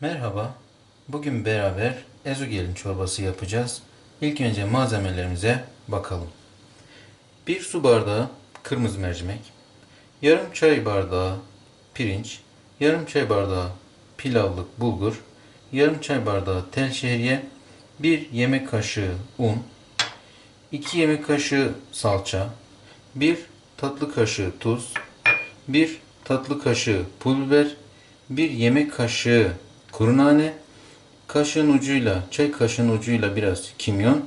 Merhaba. Bugün beraber ezogelin çorbası yapacağız. İlk önce malzemelerimize bakalım. 1 su bardağı kırmızı mercimek, yarım çay bardağı pirinç, yarım çay bardağı pilavlık bulgur, yarım çay bardağı tel şehriye, 1 yemek kaşığı un, 2 yemek kaşığı salça, 1 tatlı kaşığı tuz, 1 tatlı kaşığı pul biber, 1 yemek kaşığı kuru nane, kaşığın ucuyla, çay kaşığın ucuyla biraz kimyon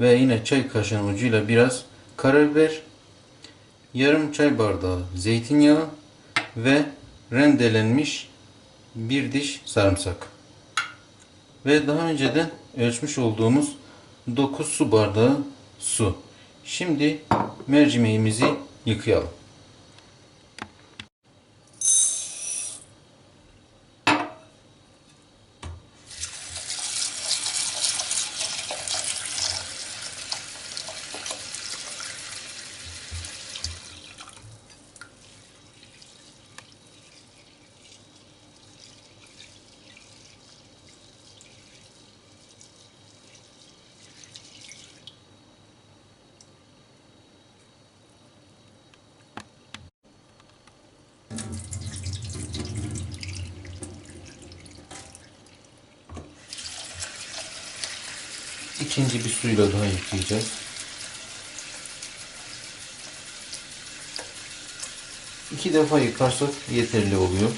ve yine çay kaşığın ucuyla biraz karabiber, yarım çay bardağı zeytinyağı ve rendelenmiş bir diş sarımsak. Ve daha önceden ölçmüş olduğumuz 9 su bardağı su. Şimdi mercimeğimizi yıkayalım. İkinci bir suyla daha yıkayacağız. İki defa yıkarsak yeterli oluyor.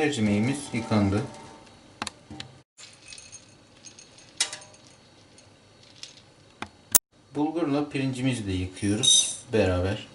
Mercimeğimiz yıkandı. Bulgurla pirincimizi de yıkıyoruz beraber.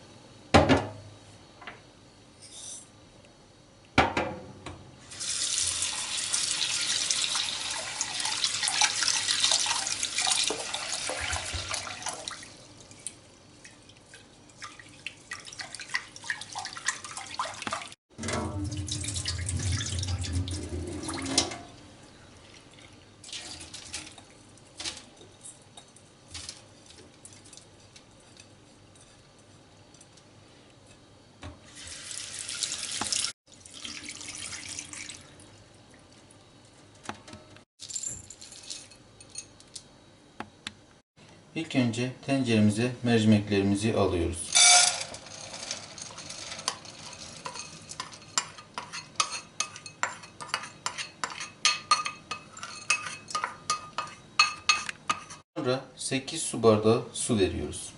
İlk önce tenceremize mercimeklerimizi alıyoruz. Sonra 8 su bardağı su veriyoruz.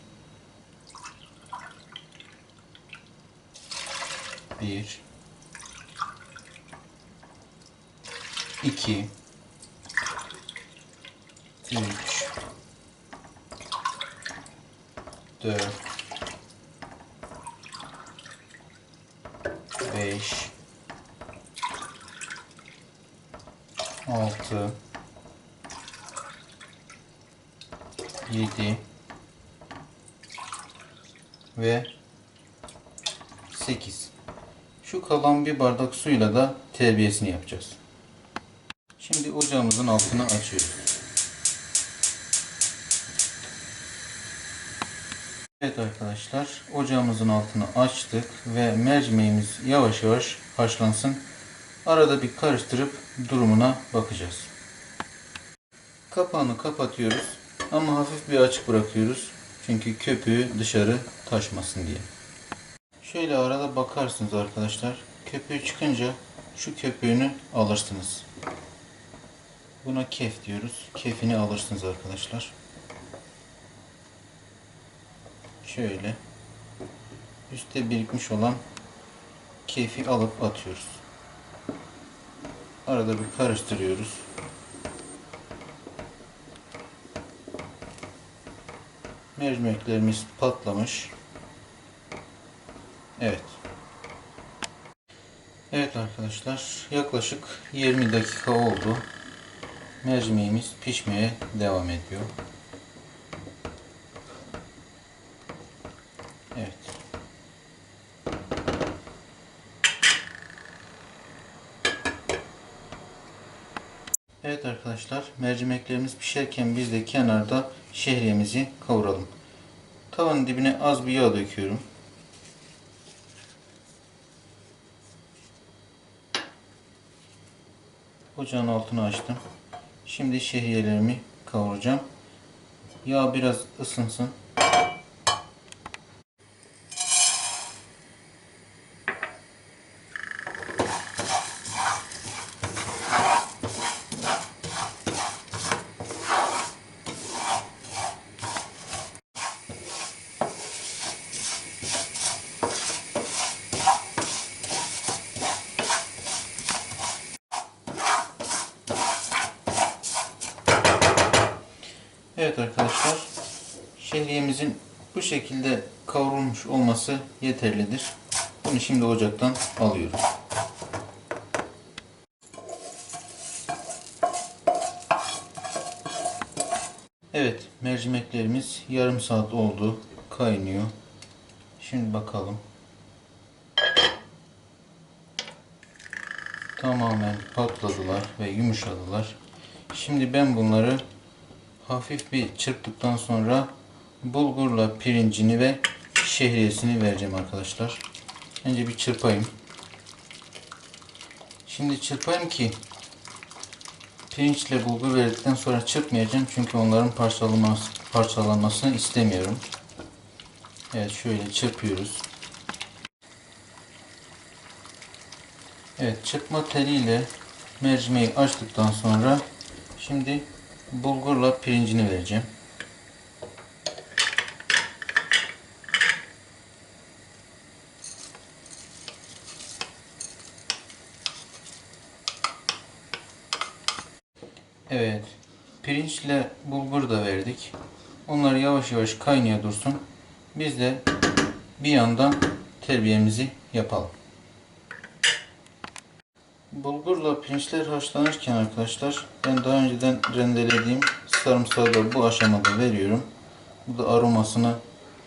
1 2 3 4 5 6 7 ve 8 şu kalan bir bardak suyla da terbiyesini yapacağız. Şimdi ocağımızın altını açıyoruz. Evet arkadaşlar ocağımızın altını açtık ve mercimeğimiz yavaş yavaş haşlansın. Arada bir karıştırıp durumuna bakacağız. Kapağını kapatıyoruz ama hafif bir açık bırakıyoruz. Çünkü köpüğü dışarı taşmasın diye. Şöyle arada bakarsınız arkadaşlar. Köpüğü çıkınca şu köpüğünü alırsınız. Buna kef diyoruz. Kefini alırsınız arkadaşlar. Şöyle üstte birikmiş olan kefi alıp atıyoruz. Arada bir karıştırıyoruz. Mercimeklerimiz patlamış. Evet. Evet arkadaşlar yaklaşık 20 dakika oldu. Mercimeğimiz pişmeye devam ediyor. Evet. Evet arkadaşlar mercimeklerimiz pişerken biz de kenarda şehriyemizi kavuralım. Tavanın dibine az bir yağ döküyorum. Ocağın altını açtım. Şimdi şehriyelerimi kavuracağım. Yağ biraz ısınsın. Evet arkadaşlar. Şehriyemizin bu şekilde kavrulmuş olması yeterlidir. Bunu şimdi ocaktan alıyoruz. Evet, mercimeklerimiz yarım saat oldu. Kaynıyor. Şimdi bakalım. Tamamen patladılar ve yumuşadılar. Şimdi ben bunları hafif bir çırptıktan sonra bulgurla pirincini ve şehriyesini vereceğim arkadaşlar. Önce bir çırpayım. Şimdi çırpayım ki pirinçle bulgur verdikten sonra çırpmayacağım çünkü onların parçalanması, parçalanmasını istemiyorum. Evet şöyle çırpıyoruz. Evet çırpma teliyle mercimeği açtıktan sonra şimdi bulgurla pirincini vereceğim. Evet. Pirinçle bulgur da verdik. Onlar yavaş yavaş kaynaya dursun. Biz de bir yandan terbiyemizi yapalım. Bulgurla pirinçler haşlanırken arkadaşlar ben daha önceden rendelediğim sarımsağı da bu aşamada veriyorum. Bu da aromasını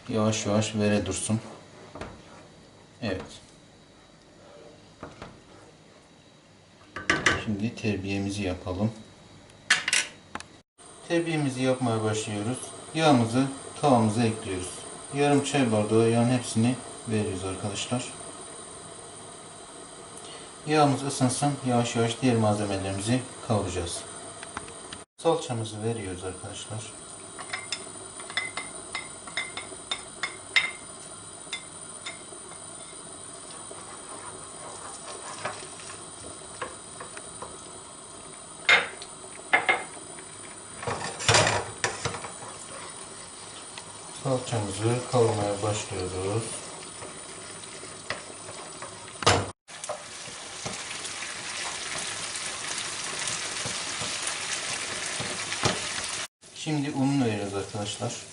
yavaş yavaş vere dursun. Evet. Şimdi terbiyemizi yapalım. Terbiyemizi yapmaya başlıyoruz. Yağımızı tavamıza ekliyoruz. Yarım çay bardağı yağın hepsini veriyoruz arkadaşlar. Yağımız ısınsın. Yavaş yavaş diğer malzemelerimizi kavuracağız. Salçamızı veriyoruz arkadaşlar. Salçamızı kavurmaya başlıyoruz. Şimdi ununu veriyoruz arkadaşlar.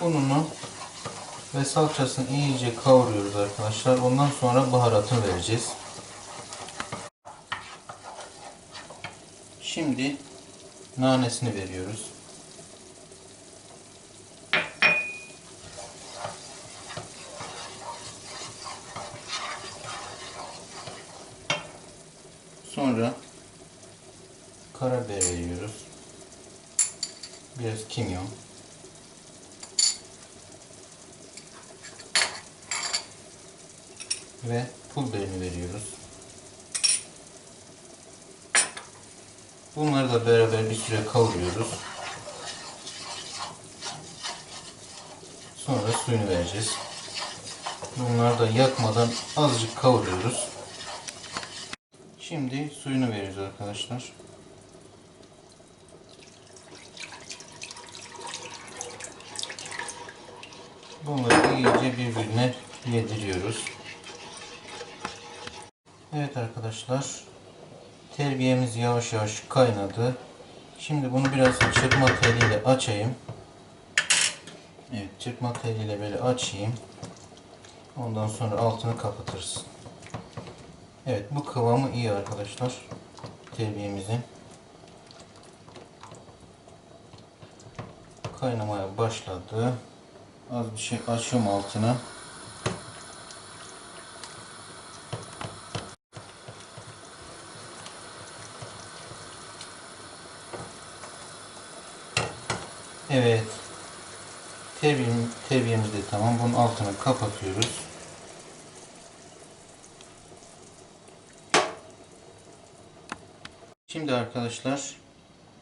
Ununu ve salçasını iyice kavuruyoruz arkadaşlar. Ondan sonra baharatını vereceğiz. Şimdi nanesini veriyoruz. Sonra karabiber veriyoruz. Biraz kimyon. Ve pul biberini veriyoruz. Bunları da beraber bir süre kavuruyoruz. Sonra suyunu vereceğiz. Bunları da yakmadan azıcık kavuruyoruz. Şimdi suyunu veriyoruz arkadaşlar. İyice birbirine yediriyoruz. Evet arkadaşlar. Terbiyemiz yavaş yavaş kaynadı. Şimdi bunu biraz çırpma teliyle açayım. Evet çırpma teliyle böyle açayım. Ondan sonra altını kapatırız. Evet bu kıvamı iyi arkadaşlar. Terbiyemizin. Kaynamaya başladı. Az bir şey açıyorum altına. Evet. Terbiyem, terbiyemiz de tamam. Bunun altını kapatıyoruz. Şimdi arkadaşlar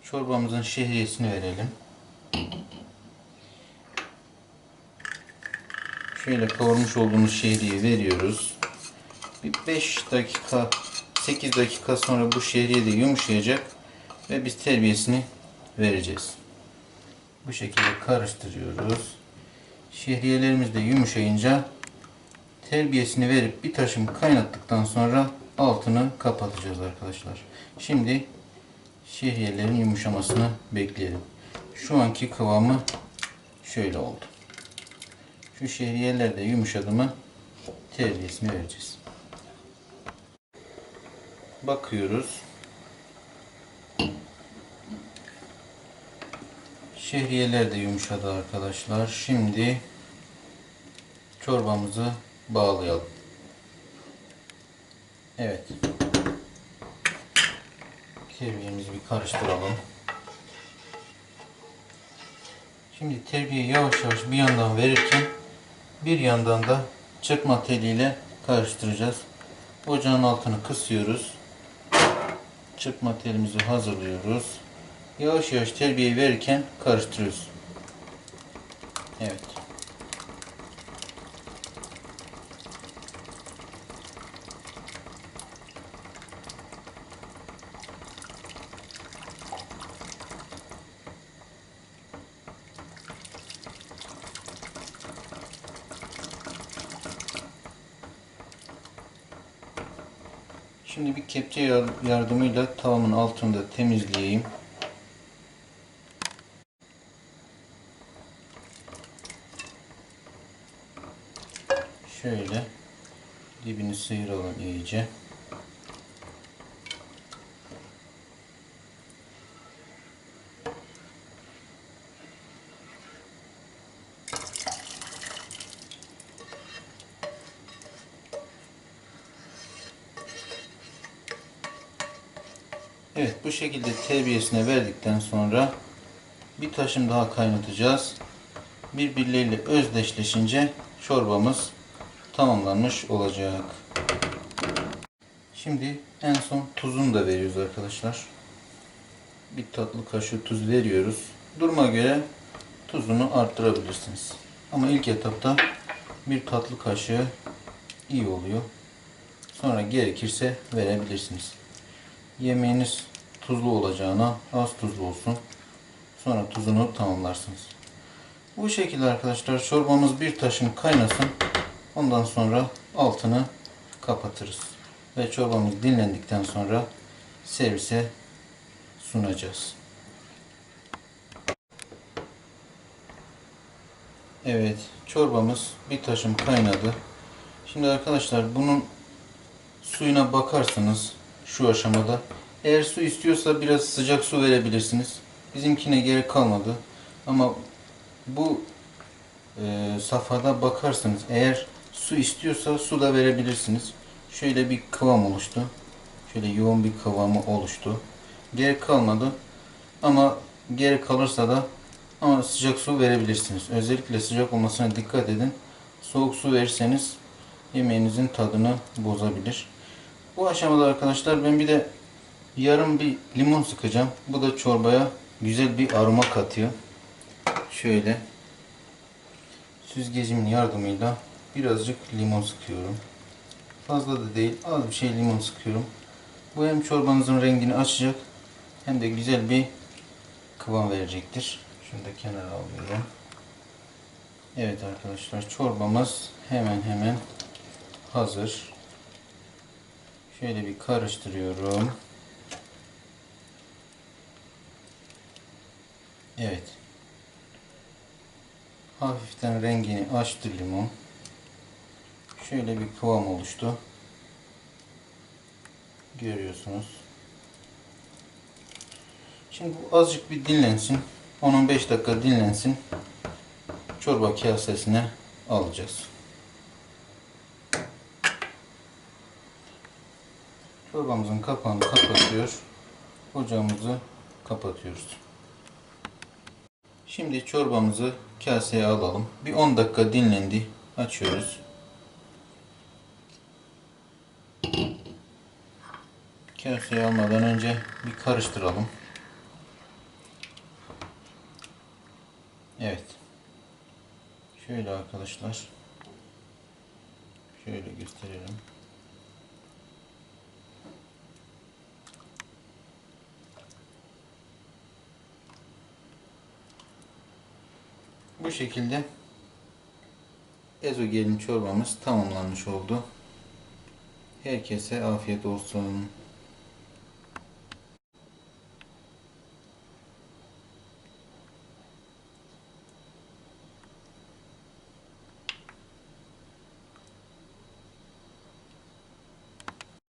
çorbamızın şehriyesini verelim. Şöyle kavurmuş olduğumuz şehriye veriyoruz. Bir 5 dakika 8 dakika sonra bu şehriye de yumuşayacak ve biz terbiyesini vereceğiz. Bu şekilde karıştırıyoruz. Şehriyelerimiz de yumuşayınca terbiyesini verip bir taşım kaynattıktan sonra altını kapatacağız arkadaşlar. Şimdi şehriyelerin yumuşamasını bekleyelim. Şu anki kıvamı şöyle oldu. Şu şehriyeler de yumuşadı mı terbiyesini vereceğiz. Bakıyoruz. Şehriyeler de yumuşadı arkadaşlar. Şimdi çorbamızı bağlayalım. Evet. Terbiyemizi bir karıştıralım. Şimdi terbiyeyi yavaş yavaş bir yandan verirken bir yandan da çırpma teliyle karıştıracağız. Ocağın altını kısıyoruz. Çırpma telimizi hazırlıyoruz. Yavaş yavaş terbiyeyi verirken karıştırıyoruz. Evet. Şimdi bir kepçe yar- yardımıyla tavamın altını da temizleyeyim. Şöyle dibini sıyıralım iyice. Evet bu şekilde terbiyesine verdikten sonra bir taşım daha kaynatacağız. Birbirleriyle özdeşleşince çorbamız tamamlanmış olacak. Şimdi en son tuzunu da veriyoruz arkadaşlar. Bir tatlı kaşığı tuz veriyoruz. Duruma göre tuzunu arttırabilirsiniz. Ama ilk etapta bir tatlı kaşığı iyi oluyor. Sonra gerekirse verebilirsiniz. Yemeğiniz tuzlu olacağına az tuzlu olsun. Sonra tuzunu tamamlarsınız. Bu şekilde arkadaşlar çorbamız bir taşın kaynasın. Ondan sonra altını kapatırız. Ve çorbamız dinlendikten sonra servise sunacağız. Evet çorbamız bir taşım kaynadı. Şimdi arkadaşlar bunun suyuna bakarsanız şu aşamada eğer su istiyorsa biraz sıcak su verebilirsiniz. Bizimkine gerek kalmadı. Ama bu e, safhada bakarsanız eğer su istiyorsa su da verebilirsiniz. Şöyle bir kıvam oluştu. Şöyle yoğun bir kıvamı oluştu. Gerek kalmadı. Ama gerek kalırsa da ama sıcak su verebilirsiniz. Özellikle sıcak olmasına dikkat edin. Soğuk su verirseniz yemeğinizin tadını bozabilir. Bu aşamada arkadaşlar ben bir de yarım bir limon sıkacağım. Bu da çorbaya güzel bir aroma katıyor. Şöyle süzgecimin yardımıyla birazcık limon sıkıyorum. Fazla da değil az bir şey limon sıkıyorum. Bu hem çorbanızın rengini açacak hem de güzel bir kıvam verecektir. Şunu da kenara alıyorum. Evet arkadaşlar çorbamız hemen hemen hazır. Şöyle bir karıştırıyorum. Evet. Hafiften rengini açtı limon. Şöyle bir kıvam oluştu. Görüyorsunuz. Şimdi bu azıcık bir dinlensin. 10-15 dakika dinlensin. Çorba kasesine alacağız. Çorbamızın kapağını kapatıyor. Ocağımızı kapatıyoruz. Şimdi çorbamızı kaseye alalım. Bir 10 dakika dinlendi. Açıyoruz. Kaseye almadan önce bir karıştıralım. Evet. Şöyle arkadaşlar. Şöyle gösterelim. Bu şekilde ezogelin çorbamız tamamlanmış oldu. Herkese afiyet olsun.